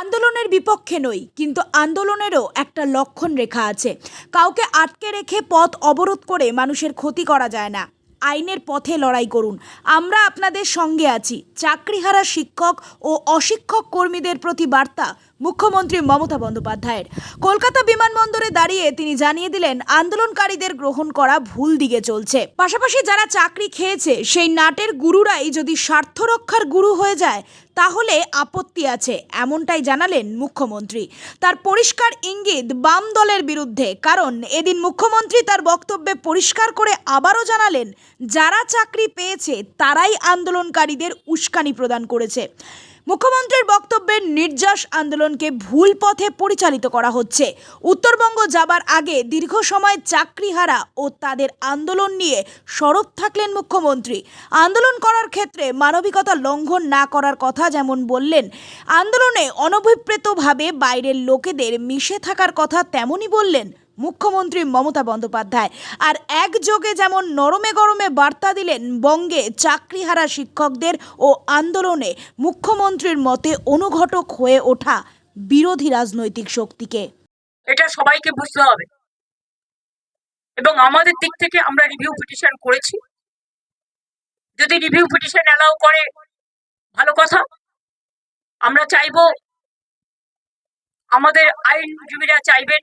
আন্দোলনের বিপক্ষে নই, কিন্তু আন্দোলনেরও একটা লক্ষণ রেখা আছে। কাউকে আটকে রেখে পথ অবরোধ করে মানুষের ক্ষতি করা যায় না। আইনের পথে লড়াই করুন। আমরা আপনাদের সঙ্গে আছি। চাকরিহারা শিক্ষক ও অশিক্ষক কর্মীদের প্রতি বার্তা মুখ্যমন্ত্রী মমতা বন্দ্যোপাধ্যায়ের। কলকাতা বিমানবন্দরে দাঁড়িয়ে তিনি জানিয়ে দিলেন, আন্দোলনকারীদের গ্রহণ করা ভুল দিকে চলছে। পাশাপাশি যারা চাকরি খেয়েছে, সেই নাটের গুরুরাই যদি স্বার্থ রক্ষার গুরু হয়ে যায়, তাহলে আপত্তি আছে, এমনটাই জানালেন মুখ্যমন্ত্রী। তার পরিষ্কার ইঙ্গিত বাম দলের বিরুদ্ধে, কারণ এদিন মুখ্যমন্ত্রী তার বক্তব্যে পরিষ্কার করে আবারও জানালেন, যারা চাকরি পেয়েছে, তারাই আন্দোলনকারীদের উস্কানি প্রদান করেছে। মুখ্যমন্ত্রীর বক্তব্যের নির্যাস আন্দোলনকে ভুল পথে পরিচালিত করা হচ্ছে। উত্তরবঙ্গ যাবার আগে দীর্ঘ সময় চাকরিহারা ও তাদের আন্দোলন নিয়ে সরব থাকলেন মুখ্যমন্ত্রী। আন্দোলন করার ক্ষেত্রে মানবিকতা লঙ্ঘন না করার কথা যেমন বললেন, আন্দোলনে অনভিপ্রেতভাবে বাইরের লোকেদের মিশে থাকার কথা তেমনই বললেন মুখ্যমন্ত্রী মমতা বন্দ্যোপাধ্যায়। আর একযোগে যেমন নরমে গরমে বার্তা দিলেন বঙ্গে চাকরিহারা শিক্ষকদের ও আন্দোলনে, মুখ্যমন্ত্রীর মতে অনুঘটক হয়ে ওঠা বিরোধী রাজনৈতিক শক্তিকে। এটা সবাইকে বুঝতে হবে। এবং আমাদের দিক থেকে আমরা রিভিউ পিটিশন করেছি। যদি রিভিউ পিটিশন অ্যালাউ করে, ভালো কথা। আমরা চাইব আমাদের আইনজীবীরা চাইবেন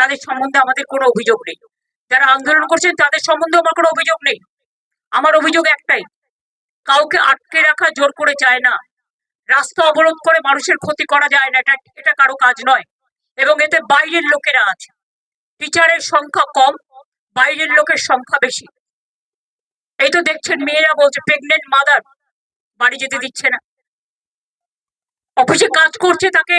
তাদের সম্বন্ধে আমাদের কোনো অভিযোগ নেই। যারা আন্দোলন করছেন, তাদের সম্বন্ধে আমার কোনো অভিযোগ নেই। আমার অভিযোগ একটাই, কাউকে আটকে রাখা জোর করে যায় না। রাস্তা অবরোধ করে মানুষের ক্ষতি করা যায় না, এটা এটা কারও কাজ নয়। এবং এতে বাইরের লোকেরা আছে। টিচারের সংখ্যা কম, বাইরের লোকের সংখ্যা বেশি। এই তো দেখছেন, মেয়েরা বলছে প্রেগনেন্ট মাদার বাড়ি যেতে দিচ্ছে না। অফিসে কাজ করছে তাকে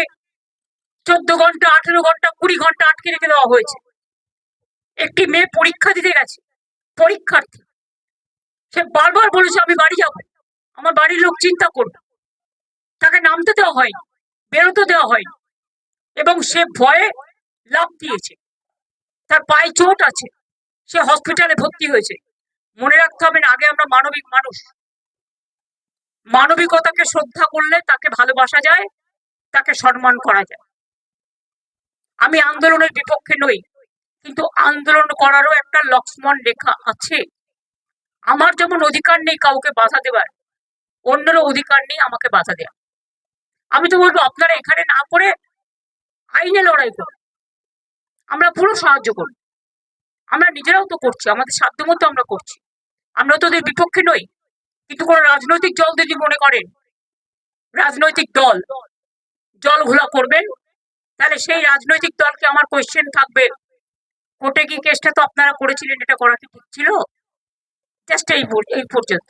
চোদ্দ ঘণ্টা, আঠেরো ঘণ্টা, কুড়ি ঘণ্টা আটকে রেখে দেওয়া হয়েছে। একটি মেয়ে পরীক্ষা দিতে গেছে, পরীক্ষার্থী। সে বারবার বলেছে, আমি বাড়ি যাব। আমার বাড়ির লোক চিন্তা করবে। তাকে নামতে দেওয়া হয়নি, বেরোতে দেওয়া হয়নি। এবং সে ভয়ে লাভ দিয়েছে। তার পায়ে চোট আছে। সে হসপিটালে ভর্তি হয়েছে। মনে রাখতে হবে না, আগে আমরা মানবিক মানুষ। মানবিকতাকে শ্রদ্ধা করলে তাকে ভালোবাসা যায়, তাকে সম্মান করা যায়। আমি আন্দোলনের বিপক্ষে নই, কিন্তু আন্দোলন করারও একটা লক্ষ্মণ রেখা আছে। আমার যেমন অধিকার নেই কাউকে বাধা দেবার, অন্যেরও অধিকার নেই আমাকে বাধা দেওয়া আমি তো বলব, আপনারা এখানে না করে আইনে লড়াই করুন। আমরা পুরো সাহায্য করব আমরা নিজেরাও তো করছি, আমাদের সাধ্যমতো আমরা করছি। আমরা তো ওদের বিপক্ষে নই, কিন্তু কোনো রাজনৈতিক দল যদি মনে করেন, রাজনৈতিক দল জল ঘোলা করবেন তাহলে সেই রাজনৈতিক দলকে আমার কোয়েশ্চেন থাকবে। কোর্টে কি কেসটা তো আপনারা করেছিলেন? এটা করা কি ঠিক ছিল? জাস্ট এই এই পর্যন্ত।